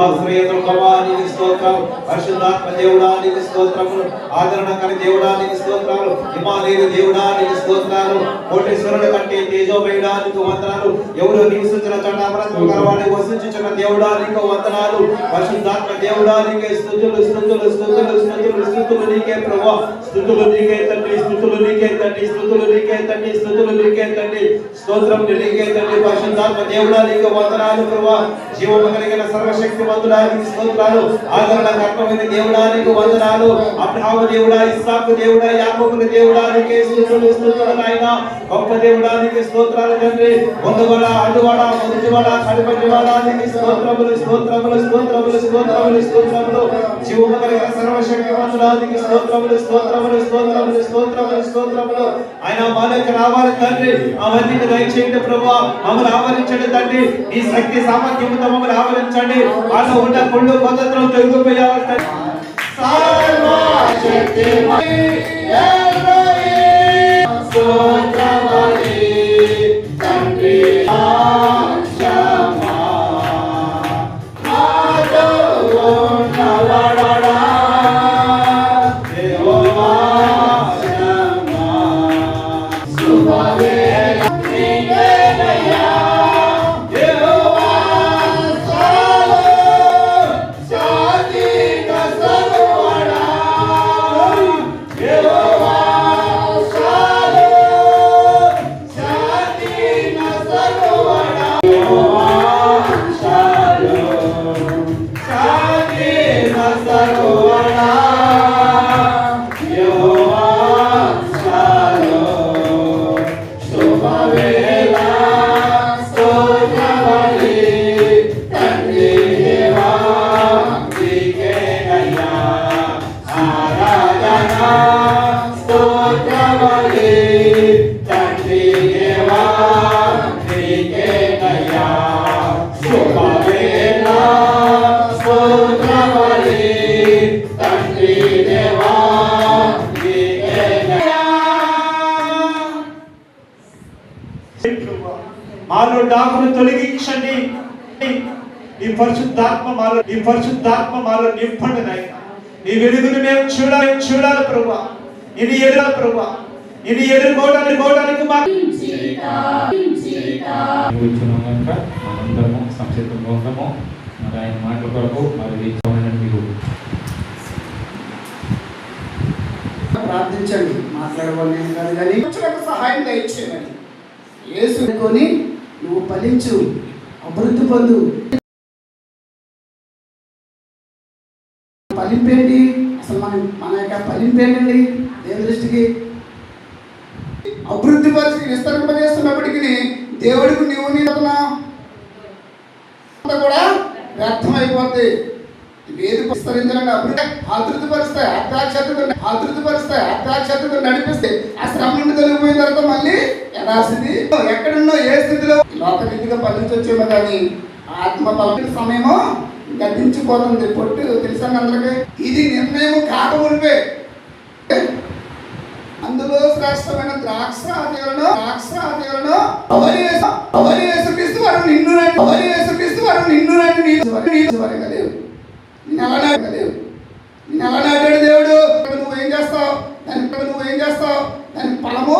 ఆశ్రయ స్తోత్రం పరిశుద్ధాత్మ దేవుడా నీకు స్తోత్రములు ఆదరణకర దేవుడా నీకు స్తోత్రములు ఆదరణకర దేవుడా నీకు స్తోత్రాలు. కోటేశ్వరుడు కంటే తేజోమయుడా నీకు వందనాలు. ఎవరు నివసించిన చండామరత్వ కరవాణి దేవుడా నీకు వందనాలు. పరిశుద్ధాత్మ దేవుడా నీకే స్థుతులు స్థుతులు స్థుతులు స్థుతులు స్థుతులు నీకే ప్రభా స్థుతులు నీకే తండ్రి స్థుతులు నీకే తండ్రి స్థుతులు నీకే తండ్రి స్థుతులు నీకే తండ్రి. స్తోత్రం నీకే తండ్రి. పరిశుద్ధాత్మ దేవుడా నీకు వందనాలు ప్రభా జీవము కలిగిన సర్వశక్తి వందనానికి స్తోత్రాలు. ఆదరణ కర్మమైన దేవుడా నీకు వందనాలు. అబ్రహాము దేవుడా ఇస్సాకు దేవుడా యాకోబుల దేవుడానికి స్తోత్రులు స్తోత్రులు నాయన. గొప్ప దేవుడానికి స్తోత్రాలు తండ్రి. ముందువడ అడ్డువడ మొదటివడ కడిపటివాడానికి స్తోత్రములు స్తోత్రములు స్తోత్రములు స్తోత్రములు స్తోత్రములు. జీవము కలిగిన సర్వశక్తివంతుడానికి స్తోత్రములు స్తోత్రములు స్తోత్రములు స్తోత్రములు స్తోత్రములు. ఆయన మాలోకి రావాలి తండ్రి. అవన్నీ దయచేయండి ప్రభు మమ్మల్ని ఆవరించండి తండ్రి. ఈ శక్తి సామర్థ్యంతో మమ్మల్ని ఆవరించండి. వాళ్ళు ఉన్న కుళ్ళు పద్ధతులు శక్తి తండ్రి మాలో డాకును తొలగించండి. నీ పరిశుద్ధాత్మ మాలో నీ పరిశుద్ధాత్మ మాలో నింపండి నాయన. నీ వెలుగును మేము చూడాలి చూడాలి ప్రభా ఇది ఎదురాలి ప్రభా ఇది ఎదుర్కోవడానికి పోవడానికి మనందరము సంసిద్ధంగా మరి ఆయన మాటల కొరకు మరి మీరు ప్రార్థించండి. మాట్లాడవాలని కాదు కానీ ఇతరులకు సహాయం దయచేయమని యేసుకొని నువ్వు ఫలించు అభివృద్ధి పొందు. ఫలింపేంటి అసలు మన మన యొక్క ఫలింపేంటండి దేవుని దృష్టికి అభివృద్ధి పరిచి విస్తరింపజేస్తున్నప్పటికీ దేవుడికి నీవు నీ కూడా వ్యర్థం వ్యర్థమైపోద్ది ఏది విస్తరించాలని అభివృద్ధి అభివృద్ధిపరుస్తాయి అత్యాక్షతతో అభివృద్ధిపరుస్తాయి అత్యాక్షతతో నడిపిస్తే ఆ శ్రమ నుండి తొలగిపోయిన తర్వాత మళ్ళీ యథాస్థితి. ఎక్కడున్నా ఏ స్థితిలో లోకరీతిగా పలించొచ్చేమో కానీ ఆత్మ బలమైన సమయమో గతించిపోతుంది. పొట్టు తెలుసండి అందరికీ? ఇది నిర్ణయం కాక ఉండిపే అందులో శ్రేష్టమైన ద్రాక్ష తీరను ద్రాక్ష తీరను అవరి అవరి వేసుక్రీస్తు వారు నిన్ను అవరి వేసుక్రీస్తు వారు నిన్ను నన్ను నేను వరగలేవు నేను ఎవడాగలేవు నేను ఎవడాగాడు దేవుడు. నువ్వేం చేస్తావు? దాని నువ్వేం చేస్తావు? దాని ఫలము